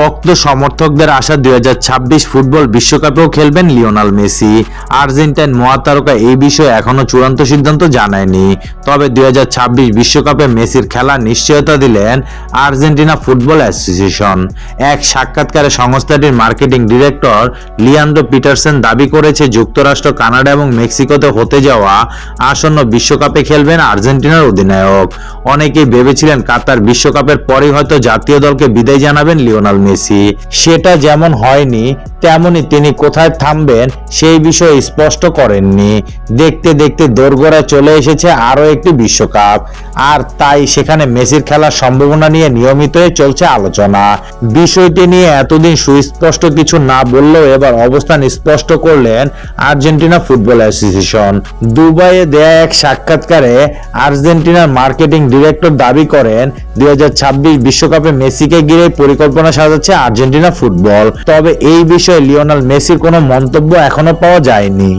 ভক্ত সমর্থকদের আশা দুই হাজার ছাব্বিশ ফুটবল বিশ্বকাপেও খেলবেন লিওনাল মেসি। আর্জেন্টাইন মহাতারকা এই বিষয়ে এখনও চূড়ান্ত সিদ্ধান্ত জানায়নি। তবে দুই বিশ্বকাপে মেসির খেলা নিশ্চয়তা দিলেন আর্জেন্টিনা ফুটবল অ্যাসোসিয়েশন। এক সাক্ষাৎকারে সংস্থাটির মার্কেটিং ডিরেক্টর লিয়ান্ডো পিটারসেন দাবি করেছে, যুক্তরাষ্ট্র, কানাডা এবং মেক্সিকোতে হতে যাওয়া আসন্ন বিশ্বকাপে খেলবেন আর্জেন্টিনার অধিনায়ক। অনেকেই ভেবেছিলেন কাতার বিশ্বকাপের পরেই হয়তো জাতীয় দলকে বিদায় জানাবেন লিওনাল মেসি। সেটা যেমন হয়নি, তেমনি তিনি কোথায় থামবেন সেই বিষয়ে স্পষ্ট করেননি। দেখতে দেখতে দোরগোড়ায় চলে এসেছে আরও একটি বিশ্বকাপ। আর তাই সেখানে মেসির খেলার সম্ভাবনা নিয়ে নিয়মিতই চলছে আলোচনা। বিষয়টি নিয়ে এতদিন সুস্পষ্ট কিছু না বললেও এবার অবস্থান স্পষ্ট করলেন আর্জেন্টিনা ফুটবল অ্যাসোসিয়েশন। দুবাইয়ে দেয়া এক সাক্ষাৎকারে আর্জেন্টিনার মার্কেটিং ডিরেক্টর দাবি করেন, দুই বিশ্বকাপে মেসিকে ঘিরে পরিকল্পনা সাজাচ্ছে আর্জেন্টিনা ফুটবল। তবে এই বিষয়ে লিওনাল মেসির কোনো মন্তব্য এখনও পাওয়া যায়নি।